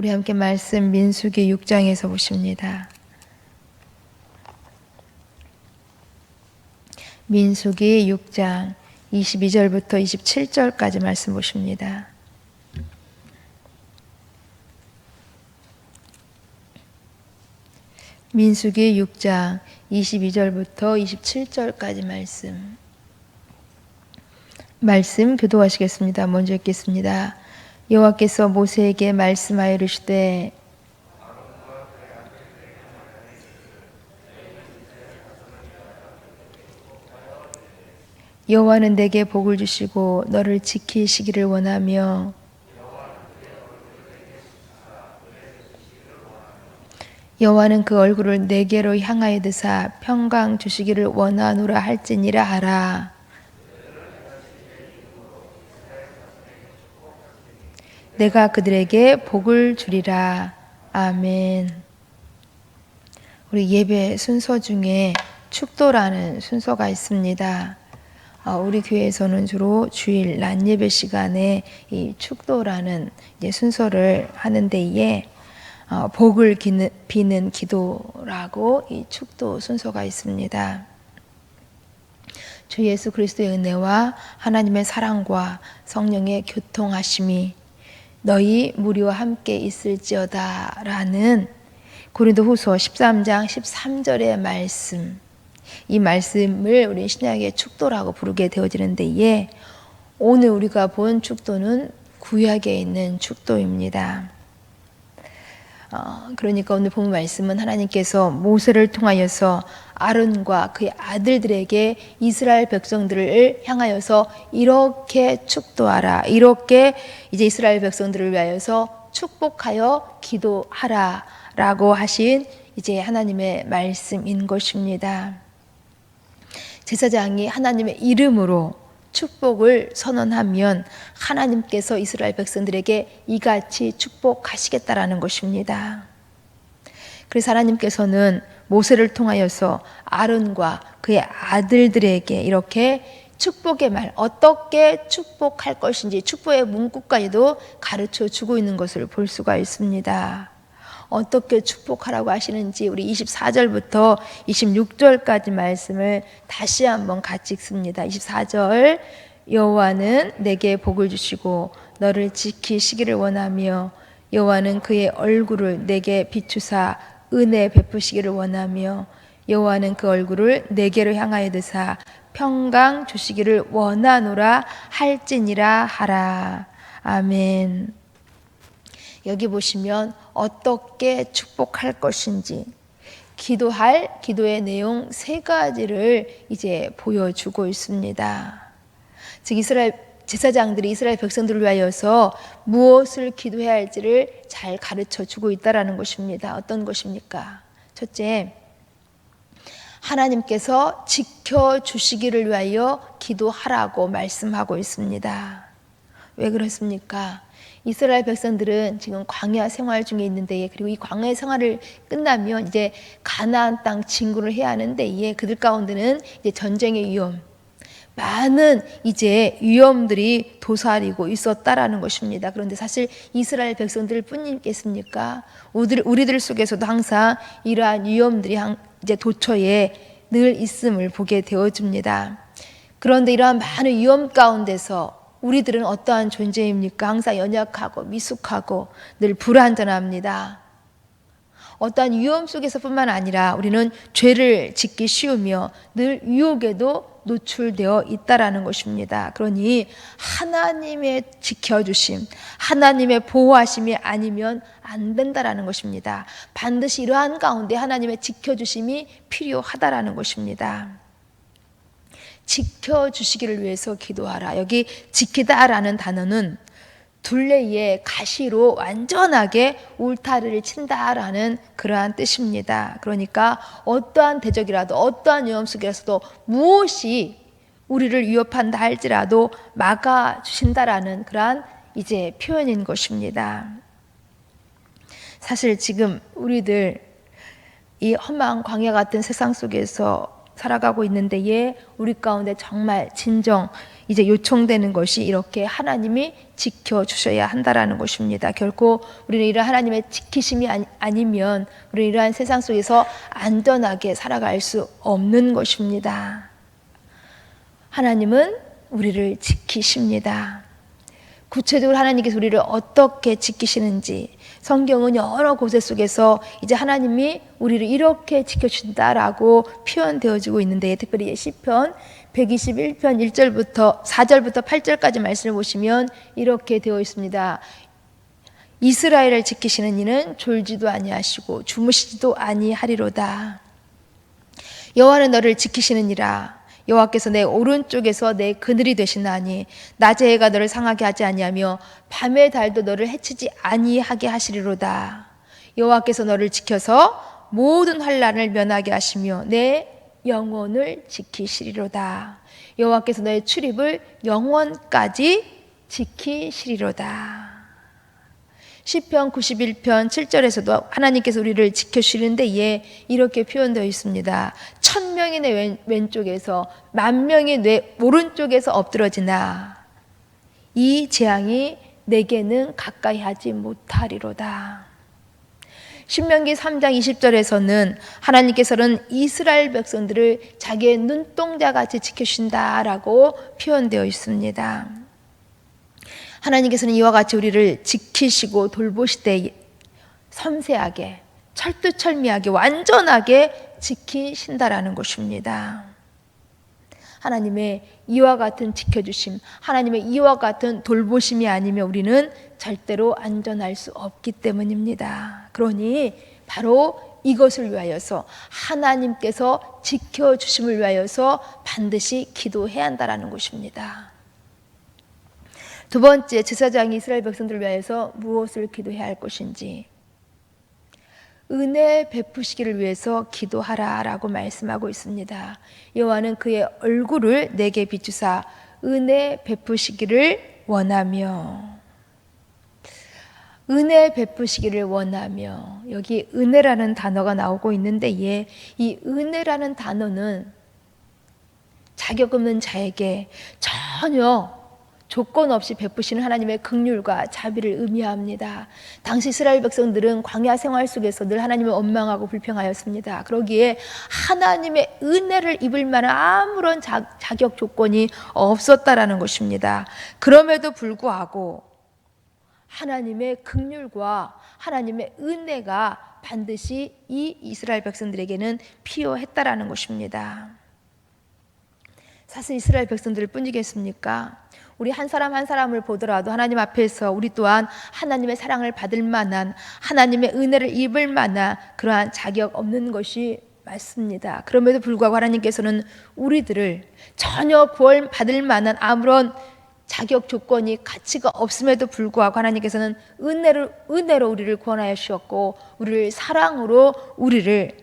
우리 함께 말씀 민수기 6장에서 보십니다. 민수기 6장 22절부터 27절까지 말씀 보십니다. 민수기 6장 22절부터 27절까지 말씀. 말씀 교도하시겠습니다. 먼저 읽겠습니다. 여호와께서 모세에게 말씀하여 이르시되 여호와는 내게 복을 주시고 너를 지키시기를 원하며 여호와는 그 얼굴을 내게로 향하여 드사 평강 주시기를 원하노라 할지니라 하라. 내가 그들에게 복을 주리라. 아멘. 우리 예배 순서 중에 축도라는 순서가 있습니다. 어, 우리 교회에서는 주로 주일 낮 예배 시간에 이 축도라는 순서를 하는 데에 어, 복을 비는 기도라고 이 축도 순서가 있습니다. 주 예수 그리스도의 은혜와 하나님의 사랑과 성령의 교통하심이 너희 무리와 함께 있을지어다라는 고린도후서 13장 13절의 말씀. 이 말씀을 우리 신약의 축도라고 부르게 되어지는데에 오늘 우리가 본 축도는 구약에 있는 축도입니다. 어, 그러니까 오늘 본 말씀은 하나님께서 모세를 통하여서 아론과 그의 아들들에게 이스라엘 백성들을 향하여서 이렇게 축도하라. 이렇게 이제 이스라엘 백성들을 위하여서 축복하여 기도하라. 라고 하신 이제 하나님의 말씀인 것입니다. 제사장이 하나님의 이름으로 축복을 선언하면 하나님께서 이스라엘 백성들에게 이같이 축복하시겠다라는 것입니다. 그래서 하나님께서는 모세를 통하여서 아론과 그의 아들들에게 이렇게 축복의 말, 어떻게 축복할 것인지 축복의 문구까지도 가르쳐 주고 있는 것을 볼 수가 있습니다. 어떻게 축복하라고 하시는지 우리 24절부터 26절까지 말씀을 다시 한번 같이 읽습니다. 24절 여호와는 내게 복을 주시고 너를 지키시기를 원하며 여호와는 그의 얼굴을 내게 비추사 은혜 베푸시기를 원하며 여호와는 그 얼굴을 내게로 향하여 드사 평강 주시기를 원하노라 할지니라 하라. 아멘. 여기 보시면 어떻게 축복할 것인지 기도할 기도의 내용 세 가지를 이제 보여주고 있습니다. 즉 이스라엘 제사장들이 이스라엘 백성들을 위하여서 무엇을 기도해야 할지를 잘 가르쳐 주고 있다라는 것입니다. 어떤 것입니까? 첫째, 하나님께서 지켜 주시기를 위하여 기도하라고 말씀하고 있습니다. 왜 그렇습니까? 이스라엘 백성들은 지금 광야 생활 중에 있는데 그리고 이 광야 생활을 끝나면 이제 가나안 땅 진구를 해야 하는데 이 그들 가운데는 이제 전쟁의 위험, 많은 이제 위험들이 도사리고 있었다라는 것입니다. 그런데 사실 이스라엘 백성들 뿐이겠습니까? 우리들, 우리들 속에서도 항상 이러한 위험들이 이제 도처에 늘 있음을 보게 되어집니다. 그런데 이러한 많은 위험 가운데서 우리들은 어떠한 존재입니까? 항상 연약하고 미숙하고 늘 불완전합니다. 어떠한 위험 속에서뿐만 아니라 우리는 죄를 짓기 쉬우며 늘 유혹에도 노출되어 있다라는 것입니다. 그러니 하나님의 지켜주심, 하나님의 보호하심이 아니면 안 된다라는 것입니다. 반드시 이러한 가운데 하나님의 지켜주심이 필요하다라는 것입니다. 지켜주시기를 위해서 기도하라. 여기 지키다라는 단어는 둘레에 가시로 완전하게 울타리를 친다라는 그러한 뜻입니다. 그러니까 어떠한 대적이라도 어떠한 위험 속에서도 무엇이 우리를 위협한다 할지라도 막아 주신다라는 그러한 이제 표현인 것입니다. 사실 지금 우리들 이 험한 광야 같은 세상 속에서 살아가고 있는데에 우리 가운데 정말 진정 이제 요청되는 것이 이렇게 하나님이 지켜 주셔야 한다라는 것입니다. 결코 우리는 이런 하나님의 지키심이 아니, 아니면 우리는 이러한 세상 속에서 안전하게 살아갈 수 없는 것입니다. 하나님은 우리를 지키십니다. 구체적으로 하나님께서 우리를 어떻게 지키시는지 성경은 여러 곳에 속에서 이제 하나님이 우리를 이렇게 지켜준다라고 표현되어지고 있는데 특별히 시편 121편 1절부터 4절부터 8절까지 말씀을 보시면 이렇게 되어 있습니다. 이스라엘을 지키시는 이는 졸지도 아니하시고 주무시지도 아니하리로다. 여호와는 너를 지키시느니라. 여호와께서 내 오른쪽에서 내 그늘이 되시나니 낮의 해가 너를 상하게 하지 아니하며 밤의 달도 너를 해치지 아니하게 하시리로다. 여호와께서 너를 지켜서 모든 환란을 면하게 하시며 내 영혼을 지키시리로다. 여호와께서 너의 출입을 영원까지 지키시리로다. 시편 91편 7절에서도 하나님께서 우리를 지켜주시는데 예 이렇게 표현되어 있습니다. 천 명이 내 왼, 왼쪽에서 만 명이 내 오른쪽에서 엎드러지나 이 재앙이 내게는 가까이 하지 못하리로다. 신명기 3장 20절에서는 하나님께서는 이스라엘 백성들을 자기의 눈동자 같이 지켜주신다라고 표현되어 있습니다. 하나님께서는 이와 같이 우리를 지키시고 돌보시되 섬세하게 철두철미하게 완전하게 지키신다라는 것입니다. 하나님의 이와 같은 지켜주심, 하나님의 이와 같은 돌보심이 아니면 우리는 절대로 안전할 수 없기 때문입니다. 그러니 바로 이것을 위하여서 하나님께서 지켜주심을 위하여서 반드시 기도해야 한다라는 것입니다. 두 번째 제사장이 이스라엘 백성들을 위하여서 무엇을 기도해야 할 것인지. 은혜 베푸시기를 위해서 기도하라 라고 말씀하고 있습니다. 여호와는 그의 얼굴을 내게 비추사 은혜 베푸시기를 원하며. 은혜 베푸시기를 원하며. 여기 은혜라는 단어가 나오고 있는데 예, 이 은혜라는 단어는 자격 없는 자에게 전혀 조건 없이 베푸시는 하나님의 극률과 자비를 의미합니다. 당시 이스라엘 백성들은 광야 생활 속에서 늘 하나님을 원망하고 불평하였습니다. 그러기에 하나님의 은혜를 입을 만한 아무런 자, 자격 조건이 없었다라는 것입니다. 그럼에도 불구하고 하나님의 극률과 하나님의 은혜가 반드시 이 이스라엘 백성들에게는 필요했다라는 것입니다. 사실 이스라엘 백성들을 뿐이겠습니까? 우리 한 사람 한 사람을 보더라도 하나님 앞에서 우리 또한 하나님의 사랑을 받을 만한 하나님의 은혜를 입을 만한 그러한 자격 없는 것이 맞습니다. 그럼에도 불구하고 하나님께서는 우리들을 전혀 구원 받을 만한 아무런 자격 조건이 가치가 없음에도 불구하고 하나님께서는 은혜로 은혜로 우리를 구원하여 주셨고 우리를 사랑으로 우리를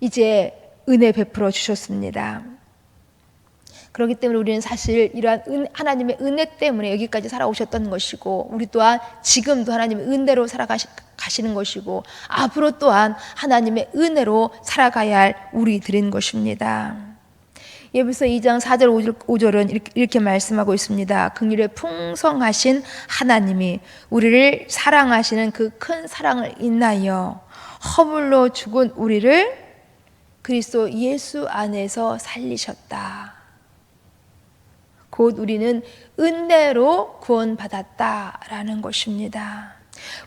이제 은혜 베풀어 주셨습니다. 그렇기 때문에 우리는 사실 이러한 은, 하나님의 은혜 때문에 여기까지 살아오셨던 것이고 우리 또한 지금도 하나님의 은혜로 살아가시는 것이고 앞으로 또한 하나님의 은혜로 살아가야 할 우리들인 것입니다. 예부서 2장 4절 5절은 이렇게, 이렇게 말씀하고 있습니다. 극률에 풍성하신 하나님이 우리를 사랑하시는 그 큰 사랑을 인하여 허물로 죽은 우리를 그리스도 예수 안에서 살리셨다. 곧 우리는 은혜로 구원받았다라는 것입니다.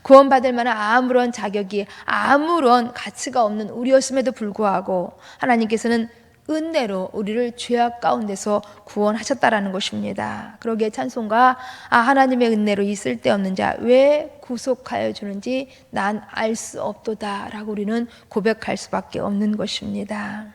구원받을 만한 아무런 자격이 아무런 가치가 없는 우리였음에도 불구하고 하나님께서는 은혜로 우리를 죄악 가운데서 구원하셨다라는 것입니다. 그러기에 찬송가 아 하나님의 은혜로 이 쓸데없는 자 왜 구속하여 주는지 난 알 수 없도다라고 우리는 고백할 수밖에 없는 것입니다.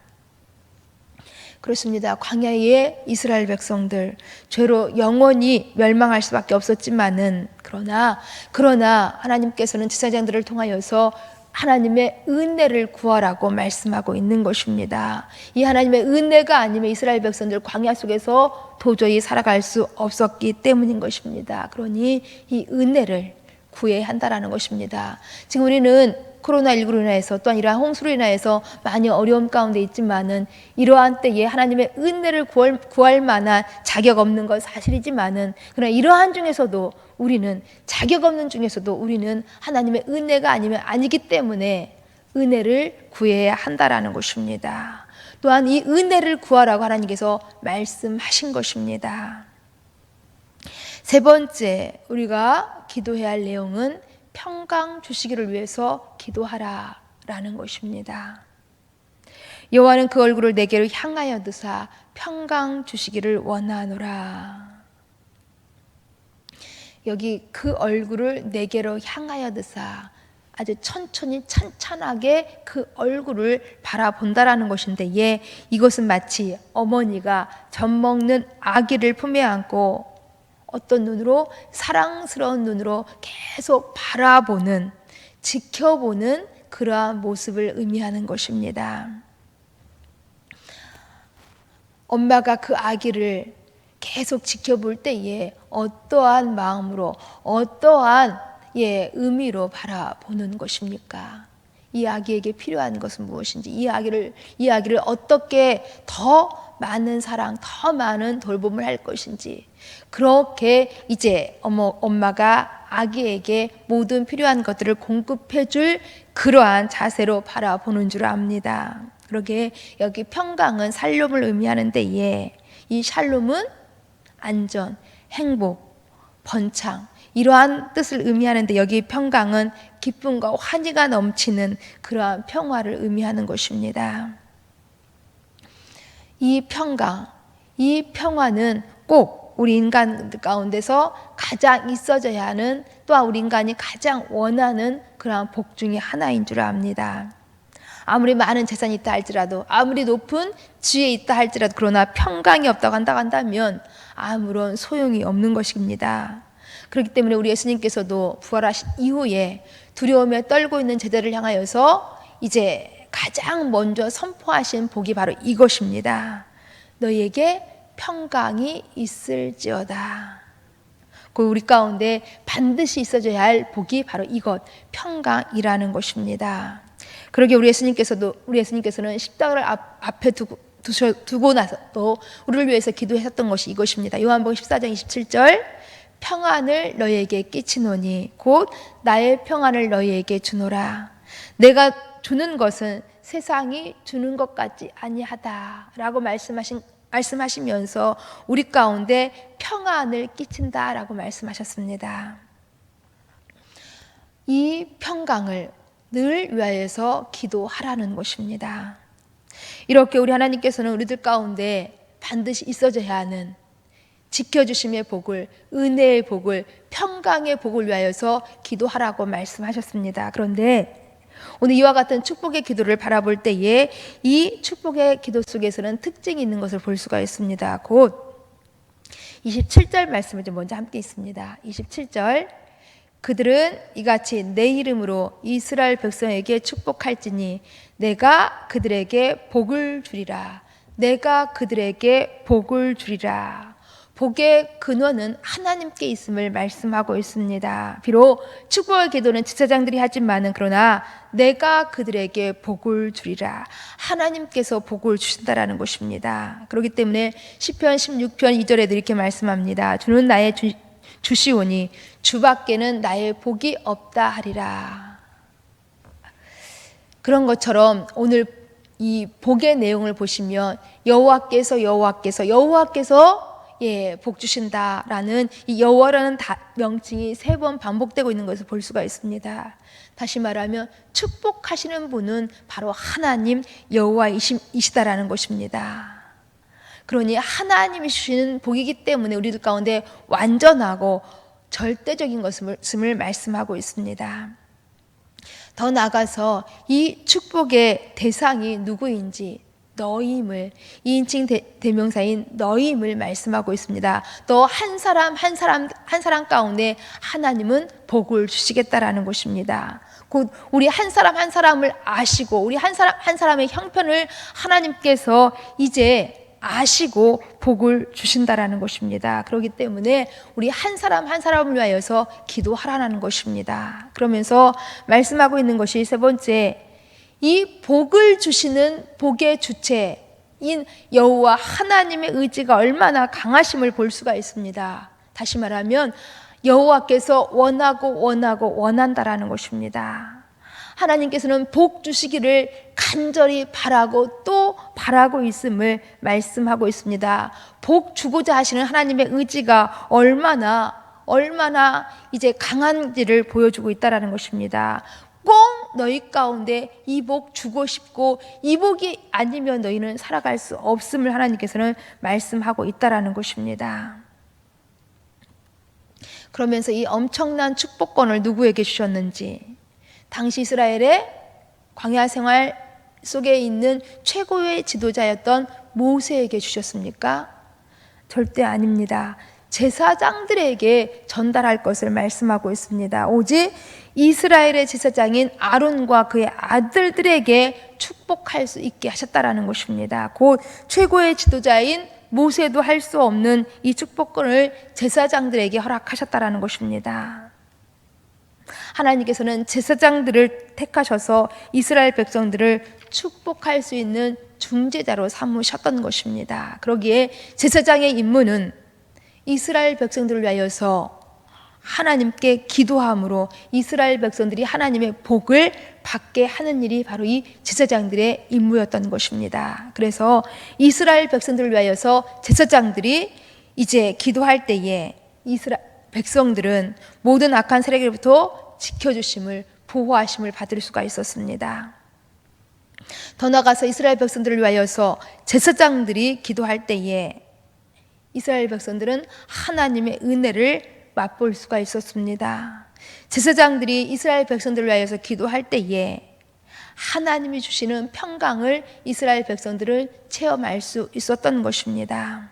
그렇습니다. 광야의 이스라엘 백성들 죄로 영원히 멸망할 수밖에 없었지만은 그러나 그러나 하나님께서는 제사장들을 통하여서 하나님의 은혜를 구하라고 말씀하고 있는 것입니다. 이 하나님의 은혜가 아니면 이스라엘 백성들 광야 속에서 도저히 살아갈 수 없었기 때문인 것입니다. 그러니 이 은혜를 구해야 한다라는 것입니다. 지금 우리는 코로나19로 인해서 또한 이러한 홍수로 인하여서 많이 어려움 가운데 있지만은 이러한 때에 하나님의 은혜를 구할, 구할 만한 자격 없는 건 사실이지만은 그러나 이러한 중에서도 우리는 자격 없는 중에서도 우리는 하나님의 은혜가 아니면 아니기 때문에 은혜를 구해야 한다라는 것입니다. 또한 이 은혜를 구하라고 하나님께서 말씀하신 것입니다. 세 번째, 우리가 기도해야 할 내용은 평강 주시기를 위해서 기도하라 라는 것입니다. 여호와는 그 얼굴을 내게로 향하여 드사 평강 주시기를 원하노라. 여기 그 얼굴을 내게로 향하여 드사 아주 천천히 찬찬하게 그 얼굴을 바라본다라는 것인데 예 이것은 마치 어머니가 젖 먹는 아기를 품에 안고 어떤 눈으로 사랑스러운 눈으로 계속 바라보는 지켜보는 그러한 모습을 의미하는 것입니다. 엄마가 그 아기를 계속 지켜볼 때에 어떠한 마음으로 어떠한 예, 의미로 바라보는 것입니까? 이 아기에게 필요한 것은 무엇인지, 이 아기를, 이 아기를 어떻게 더 많은 사랑, 더 많은 돌봄을 할 것인지, 그렇게 이제 어머, 엄마가 아기에게 모든 필요한 것들을 공급해 줄 그러한 자세로 바라보는 줄 압니다. 그러게 여기 평강은 살롬을 의미하는데, 예, 이 샬롬은 안전, 행복, 번창, 이러한 뜻을 의미하는데 여기 평강은 기쁨과 환희가 넘치는 그러한 평화를 의미하는 것입니다. 이 평강, 이 평화는 꼭 우리 인간 가운데서 가장 있어져야 하는 또한 우리 인간이 가장 원하는 그러한 복 중의 하나인 줄 압니다. 아무리 많은 재산이 있다 할지라도 아무리 높은 지혜 있다 할지라도 그러나 평강이 없다고 한다 한다면 아무런 소용이 없는 것입니다. 그렇기 때문에 우리 예수님께서도 부활하신 이후에 두려움에 떨고 있는 제자를 향하여서 이제 가장 먼저 선포하신 복이 바로 이것입니다. 너희에게 평강이 있을지어다. 그 우리 가운데 반드시 있어져야 할 복이 바로 이것 평강이라는 것입니다. 그러게 우리 예수님께서도 우리 예수님께서는 십자가를 앞, 앞에 두고 두셔, 두고 나서 또 우리를 위해서 기도하셨던 것이 이것입니다. 요한복음 14장 27절 평안을 너희에게 끼치노니 곧 나의 평안을 너희에게 주노라. 내가 주는 것은 세상이 주는 것 같지 아니하다라고 말씀하신 말씀하시면서 우리 가운데 평안을 끼친다라고 말씀하셨습니다. 이 평강을 늘 위하여서 기도하라는 것입니다. 이렇게 우리 하나님께서는 우리들 가운데 반드시 있어져야 하는 지켜주심의 복을, 은혜의 복을, 평강의 복을 위하여서 기도하라고 말씀하셨습니다. 그런데 오늘 이와 같은 축복의 기도를 바라볼 때에 이 축복의 기도 속에서는 특징이 있는 것을 볼 수가 있습니다. 곧 27절 말씀을 좀 먼저 함께 있습니다. 27절 그들은 이같이 내 이름으로 이스라엘 백성에게 축복할지니 내가 그들에게 복을 주리라. 내가 그들에게 복을 주리라. 복의 근원은 하나님께 있음을 말씀하고 있습니다. 비록 축복의 기도는 지사장들이 하지만은 그러나 내가 그들에게 복을 주리라. 하나님께서 복을 주신다라는 것입니다. 그렇기 때문에 시편 16편 2절에도 이렇게 말씀합니다. 주는 나의 주, 주시오니 주밖에는 나의 복이 없다 하리라. 그런 것처럼 오늘 이 복의 내용을 보시면 여호와께서 여호와께서 여호와께서 예, 복 주신다라는 이 여호와라는 명칭이 세 번 반복되고 있는 것을 볼 수가 있습니다. 다시 말하면 축복하시는 분은 바로 하나님 여호와이시다라는 것입니다. 그러니 하나님이 주시는 복이기 때문에 우리들 가운데 완전하고 절대적인 것을 말씀하고 있습니다. 더 나아가서 이 축복의 대상이 누구인지 너임을 2인칭 대, 명사인 너임을 말씀하고 있습니다. 또 한 사람 한 사람 한 사람 가운데 하나님은 복을 주시겠다라는 것입니다. 곧 우리 한 사람 한 사람을 아시고 우리 한 사람 한 사람의 형편을 하나님께서 이제 아시고 복을 주신다라는 것입니다. 그렇기 때문에 우리 한 사람 한 사람을 위하여서 기도하라는 것입니다. 그러면서 말씀하고 있는 것이 세 번째 이 복을 주시는 복의 주체인 여호와 하나님의 의지가 얼마나 강하심을 볼 수가 있습니다. 다시 말하면 여호와께서 원하고 원하고 원한다라는 것입니다. 하나님께서는 복 주시기를 간절히 바라고 또 바라고 있음을 말씀하고 있습니다. 복 주고자 하시는 하나님의 의지가 얼마나 얼마나 이제 강한지를 보여주고 있다라는 것입니다. 꼭 너희 가운데 이 복 주고 싶고 이 복이 아니면 너희는 살아갈 수 없음을 하나님께서는 말씀하고 있다라는 것입니다. 그러면서 이 엄청난 축복권을 누구에게 주셨는지 당시 이스라엘의 광야 생활 속에 있는 최고의 지도자였던 모세에게 주셨습니까? 절대 아닙니다. 제사장들에게 전달할 것을 말씀하고 있습니다. 오직 이스라엘의 제사장인 아론과 그의 아들들에게 축복할 수 있게 하셨다라는 것입니다. 곧 최고의 지도자인 모세도 할 수 없는 이 축복권을 제사장들에게 허락하셨다라는 것입니다. 하나님께서는 제사장들을 택하셔서 이스라엘 백성들을 축복할 수 있는 중재자로 삼으셨던 것입니다. 그러기에 제사장의 임무는 이스라엘 백성들을 위하여서 하나님께 기도함으로 이스라엘 백성들이 하나님의 복을 받게 하는 일이 바로 이 제사장들의 임무였던 것입니다. 그래서 이스라엘 백성들을 위하여서 제사장들이 이제 기도할 때에 이스라엘 백성들은 모든 악한 세력으로부터 지켜주심을 보호하심을 받을 수가 있었습니다. 더 나아가서 이스라엘 백성들을 위하여서 제사장들이 기도할 때에 이스라엘 백성들은 하나님의 은혜를 맛볼 수가 있었습니다. 제사장들이 이스라엘 백성들을 위하여서 기도할 때에 하나님이 주시는 평강을 이스라엘 백성들은 체험할 수 있었던 것입니다.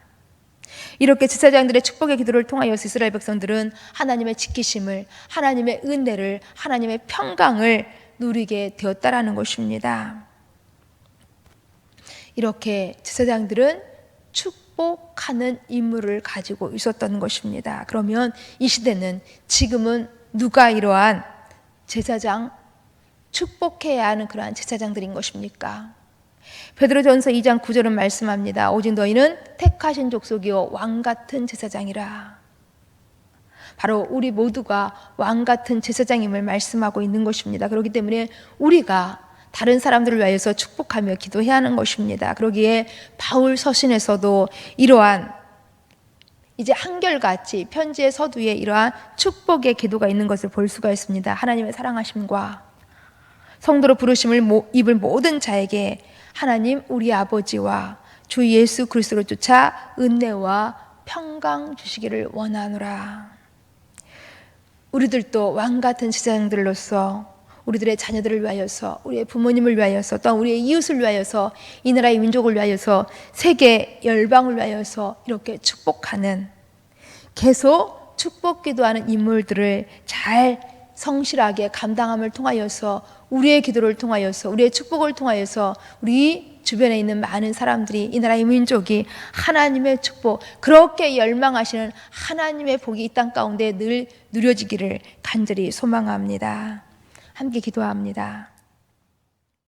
이렇게 제사장들의 축복의 기도를 통하여서 이스라엘 백성들은 하나님의 지키심을, 하나님의 은혜를, 하나님의 평강을 누리게 되었다라는 것입니다. 이렇게 제사장들은 축 복하는 임무를 가지고 있었던 것입니다. 그러면 이 시대는 지금은 누가 이러한 제사장 축복해야 하는 그러한 제사장들인 것입니까? 베드로전서 2장 9절은 말씀합니다. 오직 너희는 택하신 족속이요 왕 같은 제사장이라. 바로 우리 모두가 왕 같은 제사장임을 말씀하고 있는 것입니다. 그렇기 때문에 우리가 다른 사람들을 위하여서 축복하며 기도해야 하는 것입니다. 그러기에 바울 서신에서도 이러한 이제 한결같이 편지의 서두에 이러한 축복의 기도가 있는 것을 볼 수가 있습니다. 하나님의 사랑하심과 성도로 부르심을 입을 모든 자에게 하나님 우리 아버지와 주 예수 그리스도로 쫓아 은혜와 평강 주시기를 원하노라. 우리들도 왕 같은 제사장들로서 우리들의 자녀들을 위하여서 우리의 부모님을 위하여서 또 우리의 이웃을 위하여서 이 나라의 민족을 위하여서 세계 열방을 위하여서 이렇게 축복하는 계속 축복 기도하는 인물들을 잘 성실하게 감당함을 통하여서 우리의 기도를 통하여서 우리의 축복을 통하여서 우리 주변에 있는 많은 사람들이 이 나라의 민족이 하나님의 축복 그렇게 열망하시는 하나님의 복이 이 땅 가운데 늘 누려지기를 간절히 소망합니다. 함께 기도합니다.